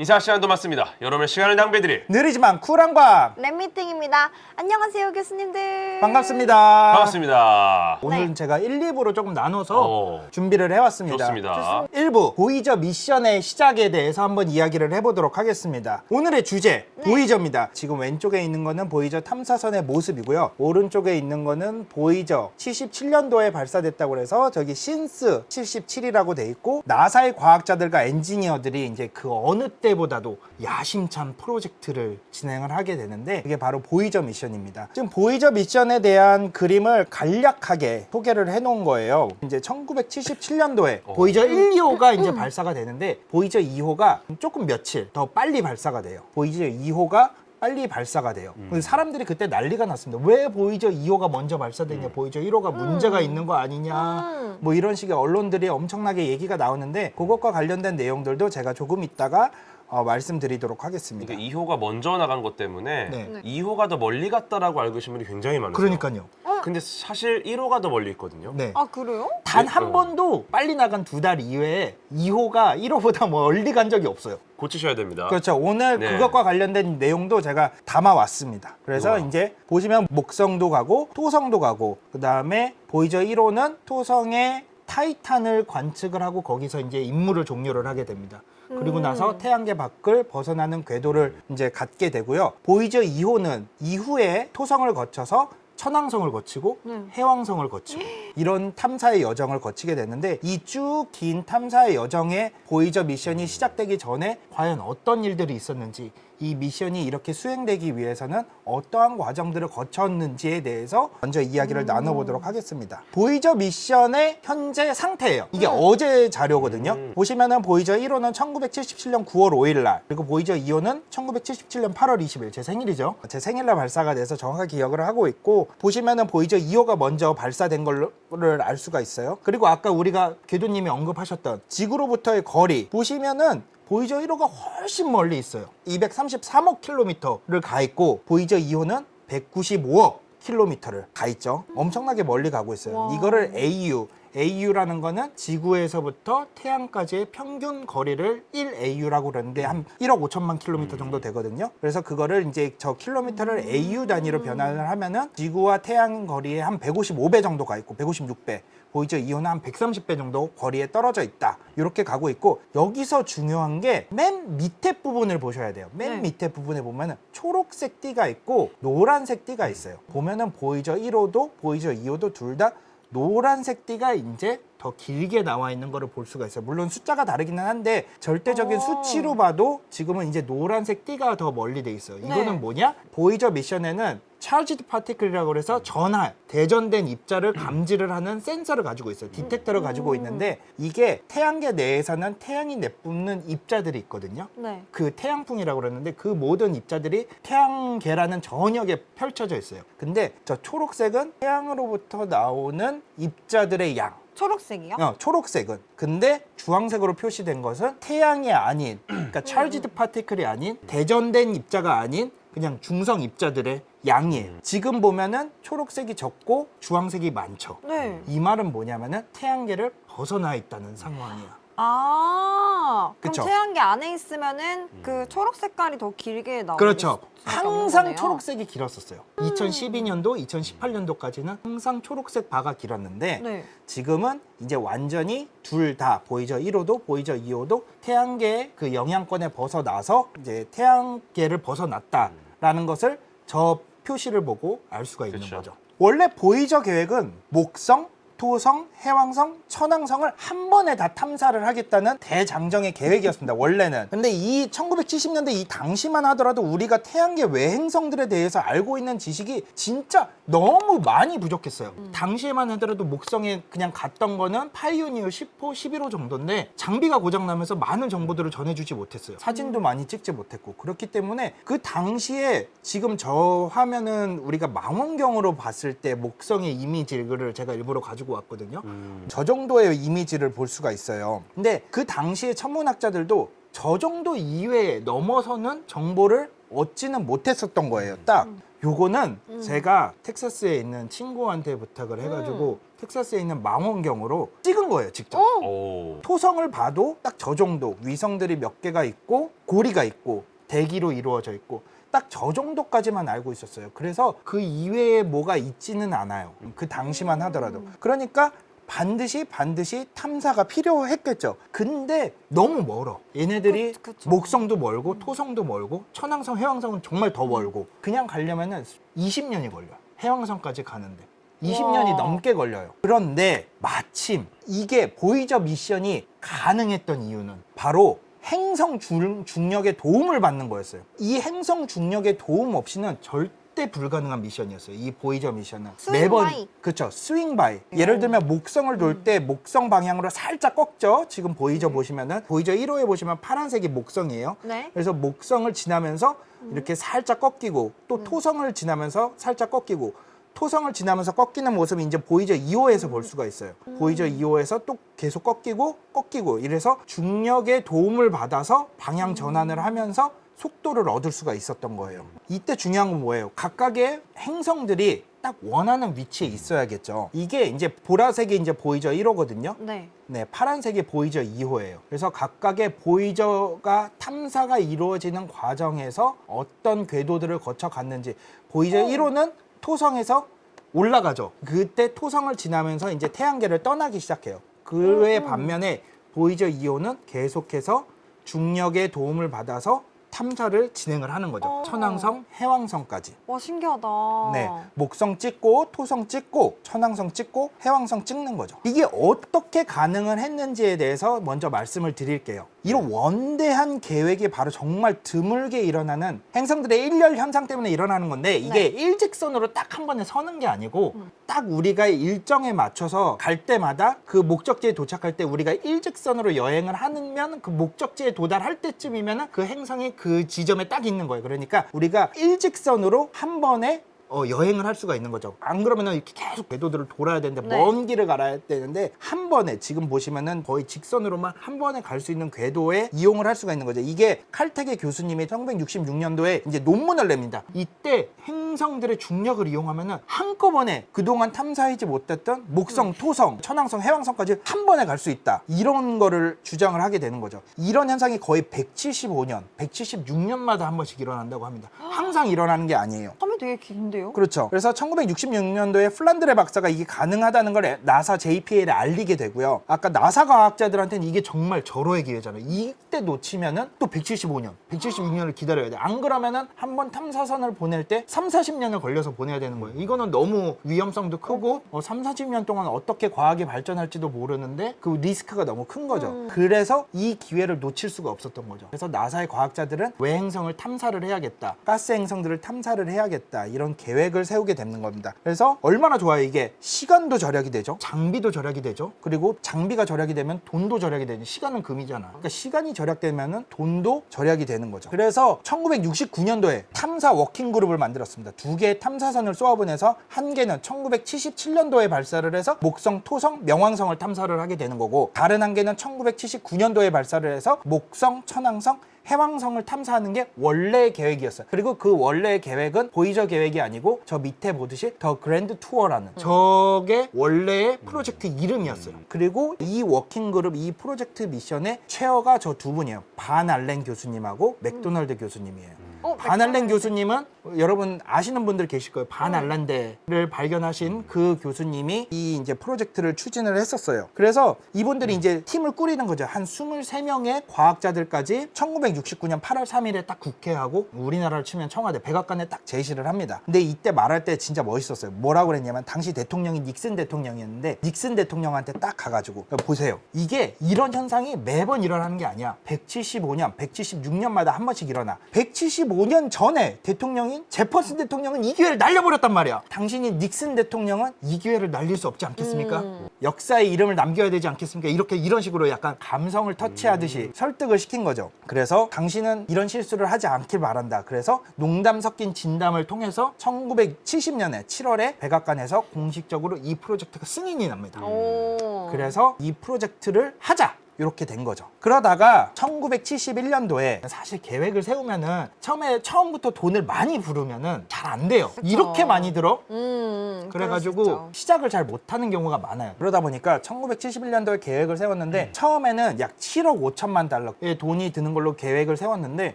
인사 시간도 맞습니다. 여러분의 시간을 낭비해드릴 느리지만 쿨한 과학 랩미팅입니다. 안녕하세요, 교수님들. 반갑습니다. 반갑습니다. 오늘은 네. 제가 1, 2부로 조금 나눠서 어. 준비를 해왔습니다. 좋습니다. 1부 보이저 미션의 시작에 대해서 한번 이야기를 해보도록 하겠습니다. 오늘의 주제 네. 보이저입니다. 지금 왼쪽에 있는 거는 보이저 탐사선의 모습이고요. 오른쪽에 있는 거는 보이저 77년도에 발사됐다고 해서 저기 신스 77이라고 돼 있고 나사의 과학자들과 엔지니어들이 이제 그 어느 때보다도 야심찬 프로젝트를 진행을 하게 되는데 그게 바로 보이저 미션입니다. 지금 보이저 미션에 대한 그림을 간략하게 소개를 해놓은 거예요. 이제 1977년도에 어. 보이저 1, 2호가 이제 발사가 되는데 보이저 2호가 조금 며칠 더 빨리 발사가 돼요. 보이저 2호가 빨리 발사가 돼요. 음. 사람들이 그때 난리가 났습니다. 왜 보이저 2호가 먼저 발사되냐, 보이저 1호가 문제가 있는 거 아니냐, 음. 뭐 이런 식의 언론들이 엄청나게 얘기가 나오는데 그것과 관련된 내용들도 제가 조금 이따가 어, 말씀드리도록 하겠습니다. 근데 2호가 먼저 나간 것 때문에 네. 네. 2호가 더 멀리 갔다라고 알고 계신 분이 굉장히 많으세요. 그러니까요. 근데 사실 1호가 더 멀리 있거든요. 네. 아, 그래요? 단 네, 한 어. 번도 빨리 나간 두 달 이외에 2호가 1호보다 멀리 간 적이 없어요. 고치셔야 됩니다. 그렇죠. 오늘 네. 그것과 관련된 내용도 제가 담아왔습니다. 그래서 우와. 이제 보시면 목성도 가고 토성도 가고 그 다음에 보이저 1호는 토성의 타이탄을 관측을 하고 거기서 이제 임무를 종료를 하게 됩니다. 그리고 음. 나서 태양계 밖을 벗어나는 궤도를 이제 갖게 되고요. 보이저 2호는 이후에 토성을 거쳐서 천왕성을 거치고 네. 해왕성을 거치고 이런 탐사의 여정을 거치게 되는데 이 쭉 긴 탐사의 여정에 보이저 미션이 시작되기 전에 과연 어떤 일들이 있었는지 이 미션이 이렇게 수행되기 위해서는 어떠한 과정들을 거쳤는지에 대해서 먼저 이야기를 음. 나눠보도록 하겠습니다. 보이저 미션의 현재 상태예요. 이게 음. 어제 자료거든요. 음. 보시면은 보이저 1호는 1977년 9월 5일 날 그리고 보이저 2호는 1977년 8월 20일 제 생일이죠. 제 생일날 발사가 돼서 정확하게 기억을 하고 있고 보시면은 보이저 2호가 먼저 발사된 거를 알 수가 있어요. 그리고 아까 우리가 궤도님이 언급하셨던 지구로부터의 거리 보시면은 보이저 1호가 훨씬 멀리 있어요. 233억 킬로미터를 가 있고 보이저 2호는 195억 킬로미터를 가 있죠. 엄청나게 멀리 가고 있어요. 와. 이거를 AU AU라는 거는 지구에서부터 태양까지의 평균 거리를 1AU라고 그러는데 한 1억 5천만 킬로미터 정도 되거든요. 그래서 그거를 이제 저 킬로미터를 AU 단위로 변환을 하면은 지구와 태양 거리의 한 155배 정도 가 있고 156배. 보이저 2호는 한 130배 정도 거리에 떨어져 있다. 이렇게 가고 있고 여기서 중요한 게 맨 밑에 부분을 보셔야 돼요. 맨 네. 밑에 부분에 보면은 초록색 띠가 있고 노란색 띠가 있어요. 보면은 보이저 1호도 보이저 2호도 둘 다 노란색 띠가 이제 더 길게 나와 있는 거를 볼 수가 있어요. 물론 숫자가 다르기는 한데 절대적인 오. 수치로 봐도 지금은 이제 노란색 띠가 더 멀리 돼 있어요. 이거는 네. 뭐냐? 보이저 미션에는 차지드 파티클이라고 해서 전하, 대전된 입자를 감지를 하는 센서를 가지고 있어요. 디텍터를 가지고 음. 있는데 이게 태양계 내에서는 태양이 내뿜는 입자들이 있거든요. 네. 그 태양풍이라고 그러는데 그 모든 입자들이 태양계라는 전역에 펼쳐져 있어요. 근데 저 초록색은 태양으로부터 나오는 입자들의 양. 초록색이요? 어, 초록색은. 근데 주황색으로 표시된 것은 태양이 아닌, 그러니까 찰지드 파티클이 아닌, 대전된 입자가 아닌 그냥 중성 입자들의 양이에요. 지금 보면은 초록색이 적고 주황색이 많죠. 네. 이 말은 뭐냐면은 태양계를 벗어나 있다는 상황이야. 아, 그럼 그쵸? 태양계 안에 있으면은 그 초록 색깔이 더 길게 나오고 그렇죠. 항상. 초록색이 길었었어요. 2012년도, 2018년도까지는 항상 초록색 바가 길었는데 네. 지금은 이제 완전히 둘 다 보이저 1호도 보이저 2호도 태양계의 그 영향권에 벗어나서 이제 태양계를 벗어났다라는 것을 저 표시를 보고 알 수가 있는 그쵸. 거죠. 원래 보이저 계획은 목성, 토성, 해왕성, 천왕성을 한 번에 다 탐사를 하겠다는 대장정의 계획이었습니다. 원래는. 근데 이 1970년대 이 당시만 하더라도 우리가 태양계 외행성들에 대해서 알고 있는 지식이 진짜 너무 많이 부족했어요. 당시에만 하더라도 목성에 그냥 갔던 거는 파이오니어 10호, 11호 정도인데 장비가 고장나면서 많은 정보들을 전해주지 못했어요. 사진도 많이 찍지 못했고 그렇기 때문에 그 당시에 지금 저 화면은 우리가 망원경으로 봤을 때 목성의 이미지를 제가 일부러 가지고 왔거든요. 음. 저 정도의 이미지를 볼 수가 있어요. 근데 그 당시에 천문학자들도 저 정도 이외에 넘어서는 정보를 얻지는 못했었던 거예요. 딱 요거는 음. 제가 텍사스에 있는 친구한테 부탁을 해가지고 텍사스에 있는 망원경으로 찍은 거예요, 직접. 어? 오. 토성을 봐도 딱 저 정도 위성들이 몇 개가 있고 고리가 있고 대기로 이루어져 있고 딱 저 정도까지만 알고 있었어요. 그래서 그 이외에 뭐가 있지는 않아요. 그 당시만 하더라도. 그러니까 반드시 반드시 탐사가 필요했겠죠. 근데 너무 멀어. 얘네들이 그- 그쵸. 목성도 멀고 토성도 멀고 천왕성, 해왕성은 정말 더 멀고 그냥 가려면은 20년이 걸려. 요 해왕성까지 가는데. 20년이 와. 넘게 걸려요. 그런데 마침 이게 보이저 미션이 가능했던 이유는 바로 행성 중, 중력의 도움을 받는 거였어요. 이 행성 중력의 도움 없이는 절대 불가능한 미션이었어요. 이 보이저 미션은 스윙 바이. 그렇죠. 스윙 바이. 예를 들면 목성을 돌 때 목성 방향으로 살짝 꺾죠. 지금 보이저 보시면은 보이저 1호에 보시면 파란색이 목성이에요. 네. 그래서 목성을 지나면서 이렇게 살짝 꺾이고 또 토성을 지나면서 살짝 꺾이고 토성을 지나면서 꺾이는 모습이 이제 보이저 2호에서 볼 수가 있어요. 보이저 2호에서 또 계속 꺾이고 꺾이고 이래서 중력의 도움을 받아서 방향 전환을 하면서 속도를 얻을 수가 있었던 거예요. 이때 중요한 건 뭐예요? 각각의 행성들이 딱 원하는 위치에 있어야겠죠. 이게 이제 보라색이 이제 보이저 1호거든요. 네. 네, 파란색이 보이저 2호예요. 그래서 각각의 보이저가 탐사가 이루어지는 과정에서 어떤 궤도들을 거쳐 갔는지 보이저 1호는 토성에서 올라가죠. 그때 토성을 지나면서 이제 태양계를 떠나기 시작해요. 그에 반면에 보이저 2호는 계속해서 중력의 도움을 받아서 탐사를 진행을 하는 거죠. 어. 천왕성, 해왕성까지. 와 신기하다. 네, 목성 찍고 토성 찍고 천왕성 찍고 해왕성 찍는 거죠. 이게 어떻게 가능을 했는지에 대해서 먼저 말씀을 드릴게요. 이런 원대한 계획이 바로 정말 드물게 일어나는 행성들의 일렬 현상 때문에 일어나는 건데 이게 일직선으로 딱 한 번에 서는 게 아니고 딱 우리가 일정에 맞춰서 갈 때마다 그 목적지에 도착할 때 우리가 일직선으로 여행을 하면 그 목적지에 도달할 때쯤이면 그 행성이 그 지점에 딱 있는 거예요. 그러니까 우리가 일직선으로 한 번에 어, 여행을 할 수가 있는 거죠. 안 그러면은 이렇게 계속 궤도들을 돌아야 되는데 네. 먼 길을 가야 되는데 한 번에 지금 보시면은 거의 직선으로만 한 번에 갈 수 있는 궤도에 이용을 할 수가 있는 거죠. 이게 칼텍의 교수님이 1966년도에 이제 논문을 냅니다. 이때 행성들의 중력을 이용하면은 한꺼번에 그동안 탐사하지 못했던 목성, 토성, 천왕성, 해왕성까지 한 번에 갈 수 있다. 이런 거를 주장을 하게 되는 거죠. 이런 현상이 거의 175년, 176년마다 한 번씩 일어난다고 합니다. 항상 일어나는 게 아니에요. 텀이 되게 긴데요? 그렇죠. 그래서 1966년도에 플란드레 박사가 이게 가능하다는 걸 나사 JPL에 알리게 되고요. 아까 나사 과학자들한테는 이게 정말 절호의 기회잖아요. 이때 놓치면은 또 175년, 176년을 기다려야 돼. 안 그러면은 한 번 탐사선을 보낼 때 3, 40년을 걸려서 보내야 되는 거예요. 이거는 너무 위험성도 크고 어, 3, 40년 동안 어떻게 과학이 발전할지도 모르는데 그 리스크가 너무 큰 거죠. 음. 그래서 이 기회를 놓칠 수가 없었던 거죠. 그래서 나사의 과학자들은 외행성을 탐사를 해야겠다. 가스 행성들을 탐사를 해야겠다. 이런 계획을 세우게 되는 겁니다. 그래서 얼마나 좋아요. 이게 시간도 절약이 되죠. 장비도 절약이 되죠. 그리고 장비가 절약이 되면 돈도 절약이 되죠. 시간은 금이잖아. 그러니까 시간이 절약되면은 돈도 절약이 되는 거죠. 그래서 1969년도에 탐사 워킹 그룹을 만들었습니다. 두 개의 탐사선을 쏘아보내서 한 개는 1977년도에 발사를 해서 목성, 토성, 명왕성을 탐사를 하게 되는 거고 다른 한 개는 1979년도에 발사를 해서 목성, 천왕성, 해왕성을 탐사하는 게 원래의 계획이었어요. 그리고 그 원래의 계획은 보이저 계획이 아니고 저 밑에 보듯이 더 그랜드 투어라는 저게 원래의 프로젝트 이름이었어요. 그리고 이 워킹 그룹 이 프로젝트 미션의 체어가 저 두 분이에요. 반 알렌 교수님하고 맥도널드 교수님이에요. 어, 반 알렌 맥도날드. 교수님은 여러분 아시는 분들 계실 거예요. 반 알렌데를 발견하신 그 교수님이 이 이제 프로젝트를 추진을 했었어요. 그래서 이분들이 이제 팀을 꾸리는 거죠. 한 23명의 과학자들까지 1969년 8월 3일에 딱 국회하고 우리나라를 치면 청와대 백악관에 딱 제시를 합니다. 근데 이때 말할 때 진짜 멋있었어요. 뭐라고 그랬냐면 당시 대통령이 닉슨 대통령이었는데 닉슨 대통령한테 딱 가가지고 보세요. 이게 이런 현상이 매번 일어나는 게 아니야. 175년, 176년마다 한 번씩 일어나. 175년 전에 대통령인 제퍼슨 대통령은 이 기회를 날려버렸단 말이야. 당신이 닉슨 대통령은 이 기회를 날릴 수 없지 않겠습니까? 음. 역사의 이름을 남겨야 되지 않겠습니까? 이렇게 이런 식으로 약간 감성을 터치하듯이 설득을 시킨 거죠. 그래서 당신은 이런 실수를 하지 않길 바란다. 그래서 농담 섞인 진담을 통해서 1970년에 7월에 백악관에서 공식적으로 이 프로젝트가 승인이 납니다. 오. 그래서 이 프로젝트를 하자. 이렇게 된 거죠. 그러다가 1971년도에 사실 계획을 세우면은 처음에 처음부터 돈을 많이 부르면은 잘 안 돼요. 그쵸. 이렇게 많이 들어? 음, 수 그래가지고. 시작을 잘 못하는 경우가 많아요. 그러다 보니까 1971년도에 계획을 세웠는데 처음에는 약 7억 5천만 달러의 돈이 드는 걸로 계획을 세웠는데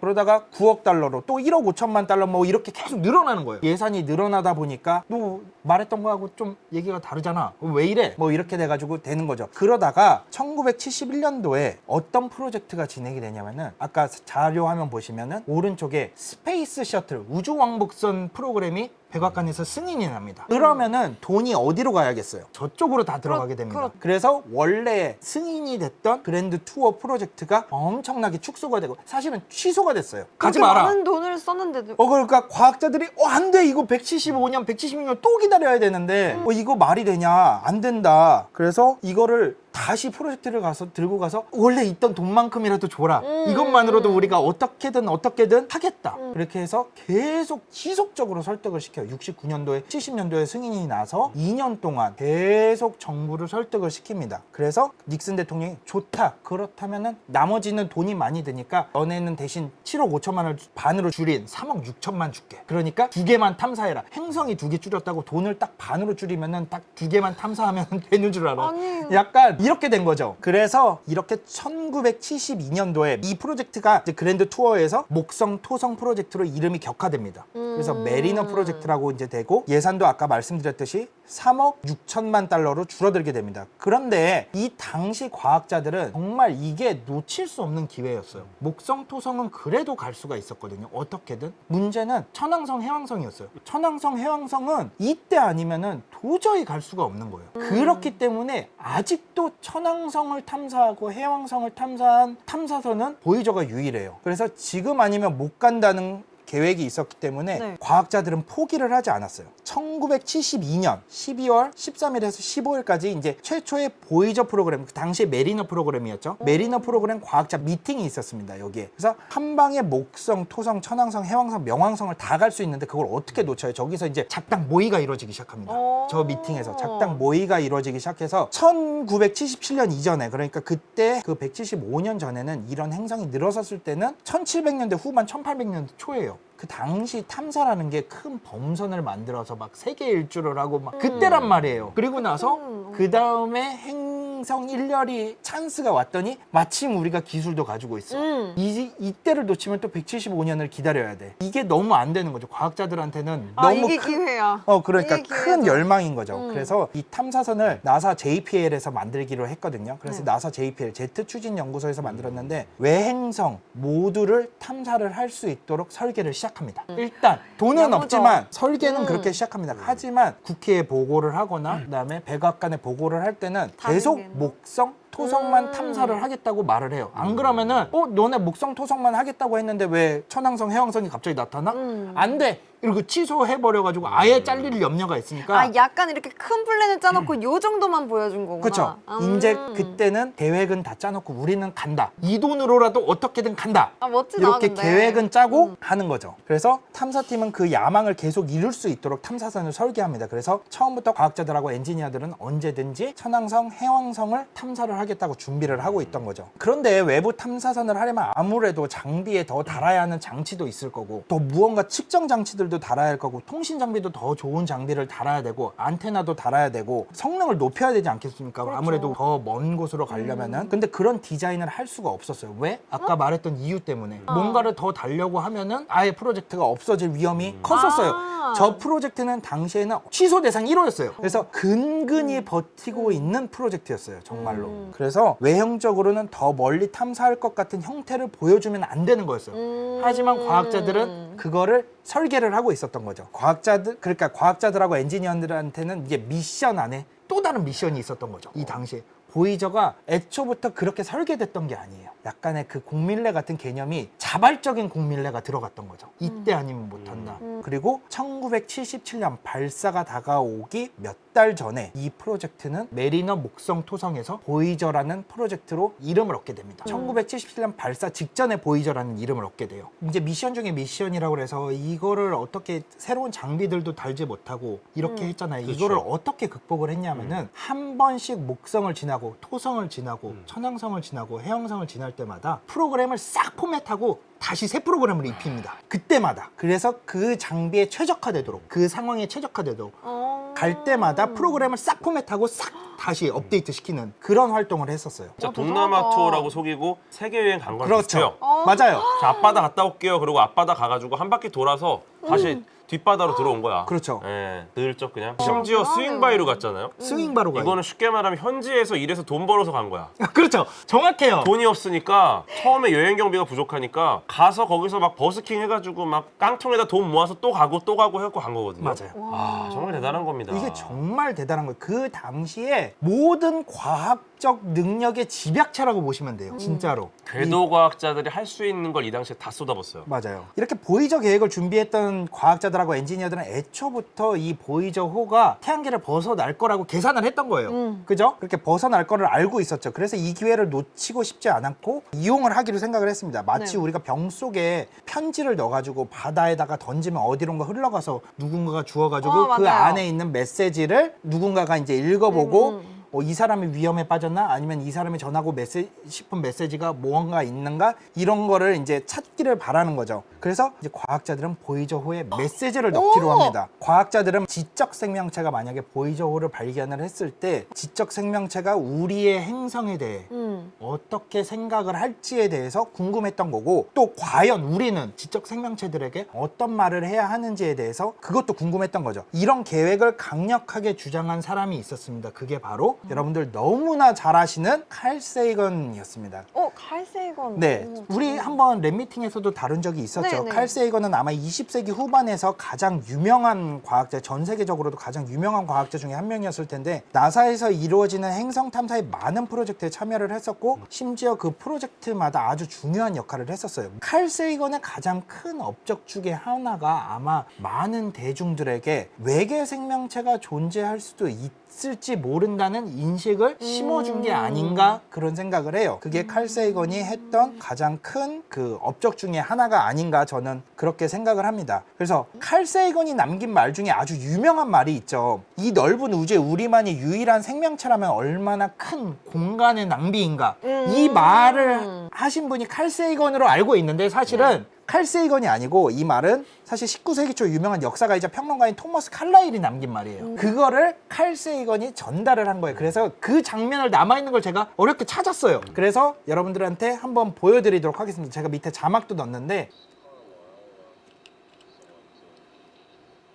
그러다가 9억 달러로 또 1억 5천만 달러 뭐 이렇게 계속 늘어나는 거예요. 예산이 늘어나다 보니까 너 말했던 거하고 좀 얘기가 다르잖아. 왜 이래? 뭐 이렇게 돼가지고 되는 거죠. 그러다가 1971년 도에 어떤 프로젝트가 진행이 되냐면은 아까 자료 화면 보시면은 오른쪽에 스페이스 셔틀 우주 왕복선 프로그램이 백악관에서 승인이 납니다. 그러면은 돈이 어디로 가야겠어요? 저쪽으로 다 들어가게 됩니다. 그렇- 그래서 원래 승인이 됐던 그랜드 투어 프로젝트가 엄청나게 축소가 되고 사실은 취소가 됐어요. 가지 그렇게 마라. 많은 돈을 썼는데도 어 그러니까 과학자들이 어 안 돼 이거 175년 176년 또 기다려야 되는데 어 이거 말이 되냐 안 된다 그래서 이거를 다시 프로젝트를 가서 들고 가서 원래 있던 돈만큼이라도 줘라 음. 이것만으로도 우리가 어떻게든 어떻게든 하겠다 음. 그렇게 해서 계속 지속적으로 설득을 시켜 요 69년도에 70년도에 승인이 나서 2년 동안 계속 정부를 설득을 시킵니다 그래서 닉슨 대통령이 좋다 그렇다면은 나머지는 돈이 많이 드니까 너네는 대신 7억 5천만 원을 반으로 줄인 3억 6천만 줄게 그러니까 두 개만 탐사해라 행성이 두 개 줄였다고 돈을 딱 반으로 줄이면은 딱 두 개만 탐사하면 되는 줄 알아 아니 약간 이렇게 된 거죠. 그래서 이렇게 1972년도에 이 프로젝트가 그랜드 투어에서 목성 토성 프로젝트로 이름이 격화됩니다. 그래서 음. 메리너 프로젝트 라고 이제 되고 예산도 아까 말씀드렸듯이 3억 6천만 달러로 줄어들게 됩니다. 그런데 이 당시 과학자들은 정말 이게 놓칠 수 없는 기회였어요. 목성 토성은 그래도 갈 수가 있었거든요. 어떻게든 문제는 천왕성 해왕성이었어요. 천왕성 해왕성은 이때 아니면은 도저히 갈 수가 없는 거예요. 그렇기 때문에 아직도 천왕성을 탐사하고 해왕성을 탐사한 탐사선은 보이저가 유일해요. 그래서 지금 아니면 못 간다는 계획이 있었기 때문에 네. 과학자들은 포기를 하지 않았어요. 1972년 12월 13일에서 15일까지 이제 최초의 보이저 프로그램, 그 당시에 메리너 프로그램이었죠. 메리너 프로그램 과학자 미팅이 있었습니다. 여기에. 그래서 한 방에 목성, 토성, 천왕성, 해왕성, 명왕성을 다 갈 수 있는데 그걸 어떻게 놓쳐요? 저기서 이제 작당 모의가 이루어지기 시작합니다. 오. 저 미팅에서 작당 모의가 이루어지기 시작해서 1977년 이전에 그러니까 그때 그 175년 전에는 이런 행성이 늘어섰을 때는 1700년대 후반 1800년대 초예요. tomorrow. 그 당시 탐사라는 게 큰 범선을 만들어서 막 세계 일주를 하고 막 그때란 말이에요. 그리고 나서 음. 그 다음에 행성 일렬이 찬스가 왔더니 마침 우리가 기술도 가지고 있어. 음. 이, 이때를 놓치면 또 175년을 기다려야 돼. 이게 너무 안 되는 거죠. 과학자들한테는 아 너무 이게 큰 기회야. 어 그러니까 이게 큰 기회죠. 열망인 거죠. 음. 그래서 이 탐사선을 나사 JPL에서 만들기로 했거든요. 그래서 네. 나사 JPL 제트 추진 연구소에서 만들었는데 외행성 모두를 탐사를 할 수 있도록 설계를 시작 합니다. 일단 돈은. 없지만 설계는 음. 그렇게 시작합니다. 하지만 국회에 보고를 하거나 그다음에 백악관에 보고를 할 때는 계속 게 뭐? 목성 토성만 음. 탐사를 하겠다고 말을 해요. 안 그러면은 어 너네 목성 토성만 하겠다고 했는데 왜 천왕성 해왕성이 갑자기 나타나? 음. 안 돼. 이러고 취소해 버려가지고 아예 잘릴 염려가 있으니까. 아 약간 이렇게 큰 플랜을 짜놓고 요 정도만 보여준 거구나. 그렇죠. 음. 이제 그때는 계획은 다 짜놓고 우리는 간다. 이 돈으로라도 어떻게든 간다. 아 멋지다. 이렇게 근데. 계획은 짜고 음. 하는 거죠. 그래서 탐사팀은 그 야망을 계속 이룰 수 있도록 탐사선을 설계합니다. 그래서 처음부터 과학자들하고 엔지니어들은 언제든지 천왕성, 해왕성을 탐사를 하겠다고 준비를 하고 있던 거죠. 그런데 외부 탐사선을 하려면 아무래도 장비에 더 달아야 하는 장치도 있을 거고 또 무언가 측정 장치들 도 달아야 할 거고 통신 장비도 더 좋은 장비를 달아야 되고 안테나도 달아야 되고 성능을 높여야 되지 않겠습니까? 그렇죠. 아무래도 더 먼 곳으로 가려면은 근데 그런 디자인을 할 수가 없었어요. 왜? 아까 말했던 이유 때문에 어. 뭔가를 더 달려고 하면은 아예 프로젝트가 없어질 위험이 컸었어요. 아. 저 프로젝트는 당시에는 취소 대상 1호였어요. 그래서 근근히 음. 버티고 있는 프로젝트였어요. 정말로. 음. 그래서 외형적으로는 더 멀리 탐사할 것 같은 형태를 보여주면 안 되는 거였어요. 음. 하지만 과학자들은 그거를 설계를 하고 있었던 거죠. 과학자들 그러니까 과학자들하고 엔지니어들한테는 이제 미션 안에 또 다른 미션이 있었던 거죠. 이 당시에 보이저가 애초부터 그렇게 설계됐던 게 아니에요. 약간의 그 공밀레 같은 개념이 자발적인 공밀레가 들어갔던 거죠. 이때 아니면 못한다. 음. 그리고 1977년 발사가 다가오기 몇달달 전에 이 프로젝트는 메리너 목성 토성에서 보이저라는 프로젝트로 이름을 얻게 됩니다. 1977년 발사 직전에 보이저라는 이름을 얻게 돼요. 이제 미션 중에 미션이라고 해서 이거를 어떻게 새로운 장비들도 달지 못하고 이렇게 음. 했잖아요. 그렇죠. 이거를 어떻게 극복을 했냐면은 한 번씩 목성을 지나고 토성을 지나고 음. 천왕성을 지나고 해왕성을 지날 때마다 프로그램을 싹 포맷하고 다시 새 프로그램을 입힙니다. 그때마다. 그래서 그 장비에 최적화되도록 그 상황에 최적화되도록 어... 갈 때마다 프로그램을 싹 포맷하고 싹 다시 업데이트 시키는 그런 활동을 했었어요. 진짜 어, 동남아 대단하다. 투어라고 속이고 세계 여행 간 거랑 그렇죠. 비슷해요. 어. 맞아요. 자, 앞바다 갔다 올게요. 그리고 앞바다 가가지고 한 바퀴 돌아서 다시 음. 뒷바다로 들어온 거야. 그렇죠. 예, 늘적 그냥. 심지어 대단하네요. 스윙바이로 갔잖아요. 스윙 바로 가요. 이거는 쉽게 말하면 현지에서 일해서 돈 벌어서 간 거야. 그렇죠. 정확해요. 돈이 없으니까 처음에 여행 경비가 부족하니까 가서 거기서 막 버스킹 해가지고 막 깡통에다 돈 모아서 또 가고 또 가고 해갖고 간 거거든요. 맞아요. 아 정말 대단한 겁니다. 이게 정말 대단한 거예요. 그 당시에 모든 과학 적 능력의 집약체라고 보시면 돼요. 진짜로. 궤도 과학자들이 할 수 있는 걸 이 당시에 다 쏟아붓어요. 맞아요. 이렇게 보이저 계획을 준비했던 과학자들하고 엔지니어들은 애초부터 이 보이저 호가 태양계를 벗어날 거라고 계산을 했던 거예요. 음. 그죠? 그렇게 벗어날 거를 알고 있었죠. 그래서 이 기회를 놓치고 싶지 않았고 이용을 하기로 생각을 했습니다. 마치 네. 우리가 병 속에 편지를 넣어가지고 바다에다가 던지면 어디론가 흘러가서 누군가가 주워가지고 어, 그 맞아요. 안에 있는 메시지를 누군가가 이제 읽어보고 음, 음. 어, 이 사람이 위험에 빠졌나 아니면 이 사람이 전하고 메시, 싶은 메시지가 뭔가 있는가 이런 거를 이제 찾기를 바라는 거죠. 그래서 이제 과학자들은 보이저호에 메시지를 넣기로 오! 합니다. 과학자들은 지적 생명체가 만약에 보이저호를 발견을 했을 때 지적 생명체가 우리의 행성에 대해 음. 어떻게 생각을 할지에 대해서 궁금했던 거고 또 과연 우리는 지적 생명체들에게 어떤 말을 해야 하는지에 대해서 그것도 궁금했던 거죠. 이런 계획을 강력하게 주장한 사람이 있었습니다. 그게 바로 여러분들 너무나 잘 아시는 칼 세이건이었습니다. 어, 칼세이건. 네, 오, 우리 정말. 한번 랩 미팅에서도 다룬 적이 있었죠. 네, 네. 칼 세이건은 아마 20세기 후반에서 가장 유명한 과학자, 전 세계적으로도 가장 유명한 과학자 중에 한 명이었을 텐데 나사에서 이루어지는 행성 탐사의 많은 프로젝트에 참여를 했었고 심지어 그 프로젝트마다 아주 중요한 역할을 했었어요. 칼 세이건의 가장 큰 업적 중에 하나가 아마 많은 대중들에게 외계 생명체가 존재할 수도 있 을지 모른다는 인식을 심어준 게 음. 아닌가 그런 생각을 해요. 그게 칼 세이건이 했던 가장 큰 그 업적 중에 하나가 아닌가 저는 그렇게 생각을 합니다. 그래서 칼 세이건이 남긴 말 중에 아주 유명한 말이 있죠. 이 넓은 우주에 우리만이 유일한 생명체라면 얼마나 큰 공간의 낭비인가. 이 음. 말을 하신 분이 칼 세이건으로 알고 있는데 사실은 칼 세이건이 아니고 이 말은 사실 19세기 초 유명한 역사가이자 평론가인 토머스 칼라일이 남긴 말이에요. 그거를 칼 세이건이 전달을 한 거예요. 그래서 그 장면을 남아있는 걸 제가 어렵게 찾았어요. 그래서 여러분들한테 한번 보여드리도록 하겠습니다. 제가 밑에 자막도 넣었는데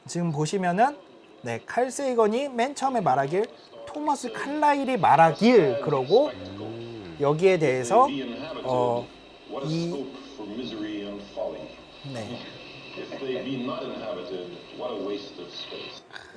지금 보시면은 네, 칼 세이건이 맨 처음에 말하길 토머스 칼라일이 말하길 그러고 여기에 대해서 어, 이- 네.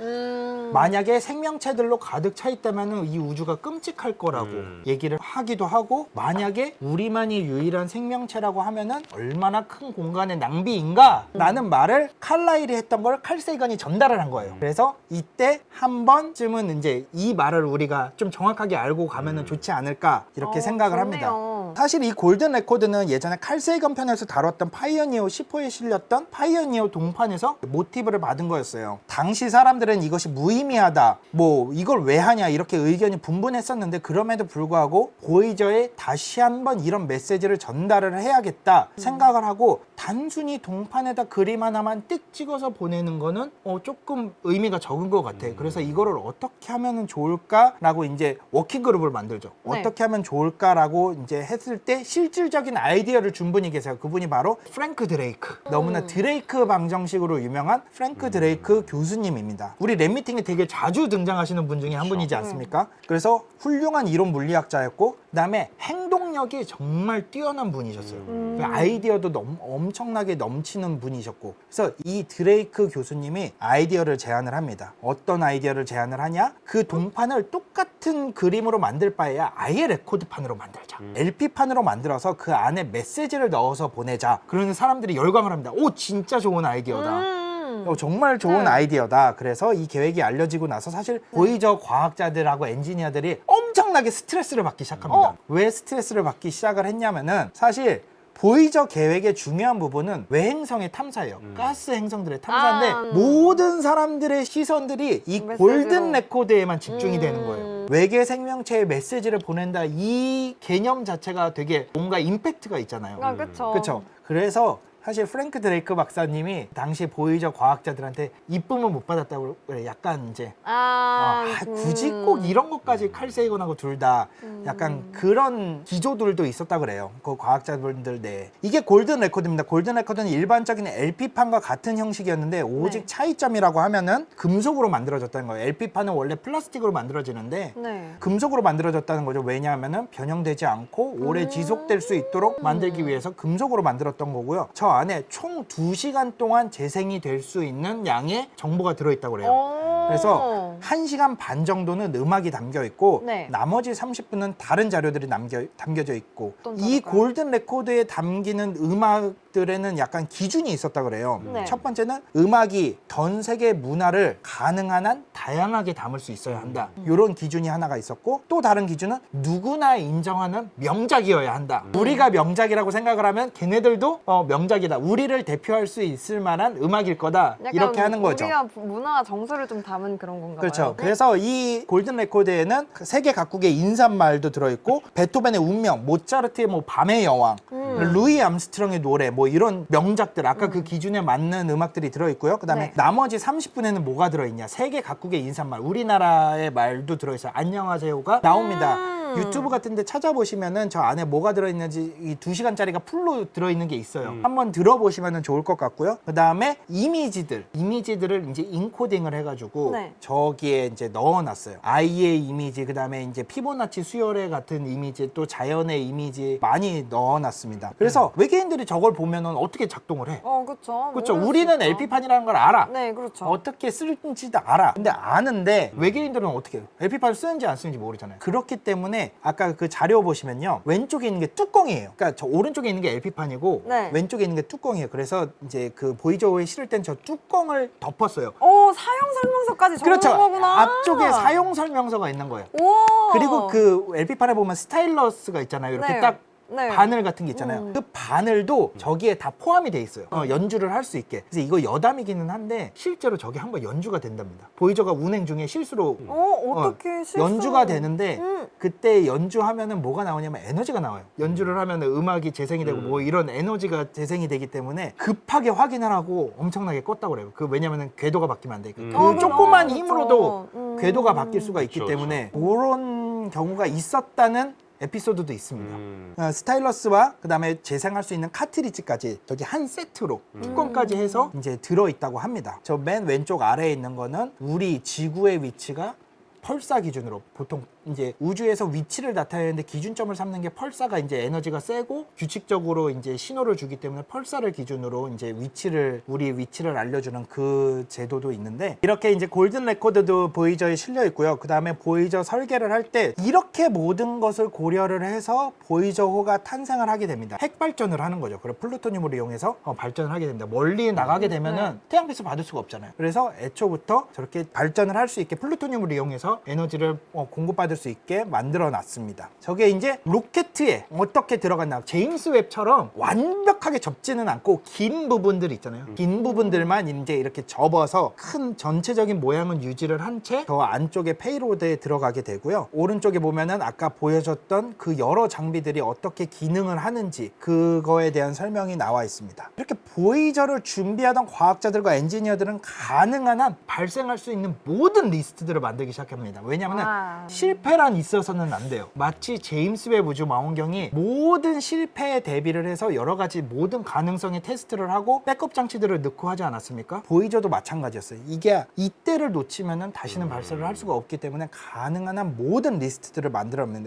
음. 만약에 생명체들로 가득 차 있다면 이 우주가 끔찍할 거라고 음. 얘기를 하기도 하고 만약에 우리만이 유일한 생명체라고 하면은 얼마나 큰 공간의 낭비인가 라는 말을 칼라일이 했던 걸 칼세이건이 전달을 한 거예요 그래서 이때 한 번쯤은 이제 이 말을 우리가 좀 정확하게 알고 가면은 좋지 않을까 이렇게 어, 생각을 좋네요. 합니다 사실 이 골든 레코드는 예전에 칼세이건 편에서 다뤘던 파이어니어 10호에 실렸던 파이 어니어 동판에서 모티브를 받은 거였어요. 당시 사람들은 이것이 무의미하다, 뭐 이걸 왜 하냐 이렇게 의견이 분분했었는데 그럼에도 불구하고 보이저에 다시 한번 이런 메시지를 전달을 해야겠다 생각을 하고 단순히 동판에다 그림 하나만 띡 찍어서 보내는 거는 어, 조금 의미가 적은 것 같아. 그래서 이거를 어떻게 하면 좋을까라고 이제 워킹 그룹을 만들죠. 네. 어떻게 하면 좋을까라고 이제 했을 때 실질적인 아이디어를 준 분이 계세요. 그분이 바로 프랭크 드레이크. 너무나 드레이크 방정식으로 유명한 프랭크 드레이크 교수님입니다. 우리 랩 미팅에 되게 자주 등장하시는 분 중에 한 분이지 않습니까? 그래서 훌륭한 이론 물리학자였고 그다음에 행동력이 정말 뛰어난 분이셨어요. 음. 아이디어도 넘, 엄청나게 넘치는 분이셨고 그래서 이 드레이크 교수님이 아이디어를 제안을 합니다. 어떤 아이디어를 제안을 하냐? 그 동판을 똑같은 그림으로 만들 바에야 아예 레코드판으로 만들자. LP판으로 만들어서 그 안에 메시지를 넣어서 보내자. 그러는 사람들이 열광을 합니다. 오 진짜 좋은 아이디어다. 음. 어, 정말 좋은 네. 아이디어다. 그래서 이 계획이 알려지고 나서 사실 보이저 과학자들하고 엔지니어들이 엄청나게 스트레스를 받기 시작합니다. 어. 왜 스트레스를 받기 시작을 했냐면은 사실 보이저 계획의 중요한 부분은 외행성의 탐사예요. 가스 행성들의 탐사인데 아, 음. 모든 사람들의 시선들이 이 메시지로. 골든 레코드에만 집중이 되는 음. 거예요. 외계 생명체의 메시지를 보낸다 이 개념 자체가 되게 뭔가 임팩트가 있잖아요. 아, 그쵸. 그렇죠. 그래서 사실 프랭크 드레이크 박사님이 당시 보이저 과학자들한테 이쁨을 못 받았다고 그래. 약간 이제 아, 아, 굳이 음. 꼭 이런 것까지 칼세이건하고 둘 다 약간 그런 기조들도 있었다 그래요. 그 과학자분들 내에. 이게 골든 레코드입니다. 골든 레코드는 일반적인 LP판과 같은 형식이었는데 오직 네. 차이점이라고 하면은 금속으로 만들어졌다는 거예요. LP판은 원래 플라스틱으로 만들어지는데 네. 금속으로 만들어졌다는 거죠. 왜냐하면은 변형되지 않고 오래 음. 지속될 수 있도록 만들기 위해서 금속으로 만들었던 거고요. 저 안에 총 2시간 동안 재생이 될 수 있는 양의 정보가 들어있다고 그래요. 오. 그래서 1시간 반 정도는 음악이 담겨 있고 네. 나머지 30분은 다른 자료들이 남겨, 담겨져 있고 이? 골든 레코드에 담기는 음악들에는 약간 기준이 있었다 그래요. 네. 첫 번째는 음악이 전 세계 문화를 가능한 한 다양하게 담을 수 있어야 한다. 음. 이런 기준이 하나가 있었고 또 다른 기준은 누구나 인정하는 명작이어야 한다. 음. 우리가 명작이라고 생각을 하면 걔네들도 어, 명작이 다. 우리를 대표할 수 있을 만한 음악일 거다. 이렇게 하는 거죠. 우리가 문화 정서를 좀 담은 그런 건가 그렇죠. 봐요. 그래서 이 골든 레코드에는 그 세계 각국의 인사말도 들어있고 베토벤의 운명, 모차르트의 뭐 밤의 여왕, 음. 루이 암스트롱의 노래, 뭐 이런 명작들 아까 그 기준에 맞는 음악들이 들어있고요. 그다음에 네. 나머지 30분에는 뭐가 들어있냐? 세계 각국의 인사말, 우리나라의 말도 들어있어요. 안녕하세요가 나옵니다. 음. 유튜브 같은데 찾아보시면은 저 안에 뭐가 들어있는지 이 두 시간짜리가 풀로 들어있는 게 있어요. 한번 들어보시면은 좋을 것 같고요. 그 다음에 이미지들, 이미지들을 이제 인코딩을 해가지고 네. 저기에 이제 넣어놨어요. 아이의 이미지, 그 다음에 이제 피보나치 수열의 같은 이미지, 또 자연의 이미지 많이 넣어놨습니다. 그래서 외계인들이 저걸 보면은 어떻게 작동을 해? 어, 그렇죠. 그렇죠. 우리는. LP판이라는 걸 알아. 네, 그렇죠. 어떻게 쓸지도 알아. 근데 아는데 외계인들은 어떻게 해요? LP판을 쓰는지 안 쓰는지 모르잖아요. 그렇기 때문에 아까 그 자료 보시면요. 왼쪽에 있는 게 뚜껑이에요. 그러니까 저 오른쪽에 있는 게 LP판이고 네. 왼쪽에 있는 게 뚜껑이에요. 그래서 이제 그 보이저에 실을 땐 저 뚜껑을 덮었어요. 오, 사용 설명서까지 적는 그렇죠. 거구나. 앞쪽에 사용 설명서가 있는 거예요. 오. 그리고 그 LP판에 보면 스타일러스가 있잖아요. 이렇게 네. 딱 네. 바늘 같은 게 있잖아요. 음. 그 바늘도 저기에 다 포함이 돼 있어요. 어, 연주를 할 수 있게. 그래서 이거 여담이기는 한데 실제로 저게 한번 연주가 된답니다. 보이저가 운행 중에 실수로 어, 어떻게 실수? 연주가 되는데 음. 그때 연주하면은 뭐가 나오냐면 에너지가 나와요. 연주를 하면은 음악이 재생이 되고 뭐 이런 에너지가 재생이 되기 때문에 급하게 확인을 하고 엄청나게 껐다고 그래요. 그 왜냐면은 궤도가 바뀌면 안 되니까. 음. 그 어, 그럼, 조그만 그렇죠. 힘으로도 음. 궤도가 바뀔 수가 있기 그렇죠, 때문에 그런 경우가 있었다는 에피소드도 있습니다. 음. 어, 스타일러스와 그다음에 재생할 수 있는 카트리지까지 저기 한 세트로 뚜껑까지 해서 이제 들어 있다고 합니다. 저 맨 왼쪽 아래에 있는 거는 우리 지구의 위치가 펄사 기준으로 보통 이제 우주에서 위치를 나타내는데 기준점을 삼는 게 펄사가 이제 에너지가 세고 규칙적으로 이제 신호를 주기 때문에 펄사를 기준으로 이제 위치를 우리 위치를 알려주는 그 제도도 있는데 이렇게 이제 골든 레코드도 보이저에 실려 있고요. 그 다음에 보이저 설계를 할 때 이렇게 모든 것을 고려를 해서 보이저호가 탄생을 하게 됩니다. 핵 발전을 하는 거죠. 그리고 플루토늄을 이용해서 어, 발전을 하게 됩니다. 멀리 나가게 되면은 태양빛을 받을 수가 없잖아요. 그래서 애초부터 저렇게 발전을 할 수 있게 플루토늄을 이용해서 에너지를 어, 공급받을 수 있게 만들어 놨습니다. 저게 이제 로켓에 어떻게 들어갔나 제임스 웹처럼 완벽하게 접지는 않고 긴 부분들 있잖아요. 긴 부분들만 이제 이렇게 접어서 큰 전체적인 모양은 유지를 한채저 안쪽에 페이로드에 들어가게 되고요. 오른쪽에 보면은 아까 보여줬던 그 여러 장비들이 어떻게 기능을 하는지 그거에 대한 설명이 나와 있습니다. 이렇게 보이저를 준비하던 과학자들과 엔지니어들은 가능한 한 발생할 수 있는 모든 리스트들을 만들기 시작합니다. 왜냐하면 와. 실패란 있어서는 안 돼요. 마치 제임스 웹 우주 망원경이 모든 실패에 대비를 해서 여러 가지 모든 가능성의 테스트를 하고 백업 장치들을 넣고 하지 않았습니까? 보이저도 마찬가지였어요. 이게 이때를 놓치면은 다시는 발사를 할 수가 없기 때문에 가능한 한 모든 리스트들을.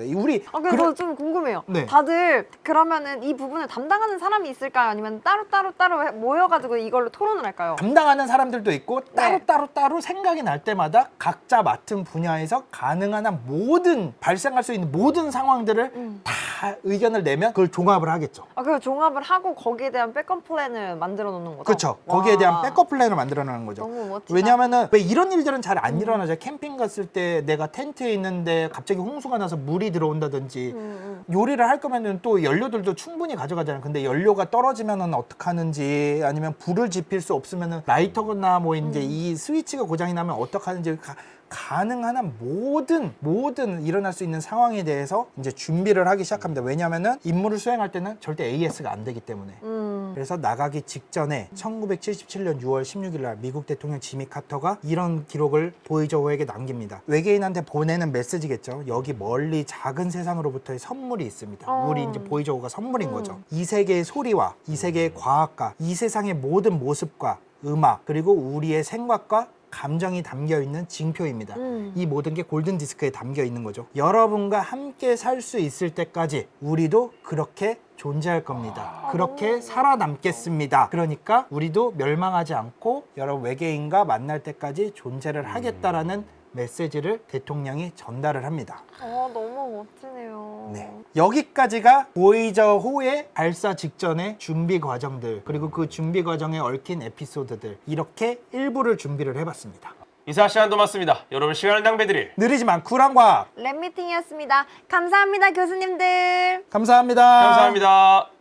이 우리 아, 그래서 그런- 좀 궁금해요. 네. 다들 그러면은 이 부분을 담당하는 사람이 있을까요? 아니면 따로 따로 따로 해- 모여가지고 이걸로 토론을 할까요? 담당하는 사람들도 있고 따로 네. 따로 따로 생각이 날 때마다 각자 맡은 분 분야에서 가능한 한 모든 발생할 수 있는 모든 상황들을 음. 다 의견을 내면 그걸 종합을 하겠죠. 아, 그 종합을 하고 거기에 대한 백업 플랜을 만들어 놓는 거죠? 그렇죠. 거기에 와. 대한 백업 플랜을 만들어내는 거죠. 너무 멋지다. 왜냐하면은 왜 이런 일들은 잘 안 일어나죠. 캠핑 갔을 때 내가 텐트에 있는데 갑자기 홍수가 나서 물이 들어온다든지 음, 요리를 할 거면은 또 연료들도 충분히 가져가잖아요. 근데 연료가 떨어지면은 어떡하는지 아니면 불을 지필 수 없으면은 라이터나 뭐 이제 이 스위치가 고장이 나면 어떡하는지 가, 가능한 한 모든 모든 일어날 수 있는 상황에 대해서 이제 준비를 하기 시작합니다. 왜냐하면은 임무를 수행할 때는 절대 AS가 안 되기 때문에. 음. 그래서 나가기 직전에 1977년 6월 16일 날 미국 대통령 지미 카터가 이런 기록을 보이저호에게 남깁니다. 외계인한테 보내는 메시지겠죠. 여기 멀리 작은 세상으로부터의 선물이 있습니다. 어. 우리 이제 보이저호가 선물인 음. 거죠. 이 세계의 소리와 이 세계의 과학과 이 세상의 모든 모습과 음악 그리고 우리의 생각과 감정이 담겨 있는 징표입니다. 음. 이 모든 게 골든 디스크에 담겨 있는 거죠. 여러분과 함께 살 수 있을 때까지 우리도 그렇게 존재할 겁니다. 아, 그렇게 살아남겠습니다. 그러니까 우리도 멸망하지 않고 여러 외계인과 만날 때까지 존재를 하겠다라는 메시지를 대통령이 전달을 합니다. 어, 너무 멋지네요. 네. 여기까지가 보이저호의 발사 직전의 준비 과정들 그리고 그 준비 과정에 얽힌 에피소드들 이렇게 일부를 준비를 해봤습니다. 이사 시간도 맞습니다. 여러분 시간을 낭비드릴 느리지만 쿨한 과학 랩미팅이었습니다. 감사합니다, 교수님들. 감사합니다. 감사합니다.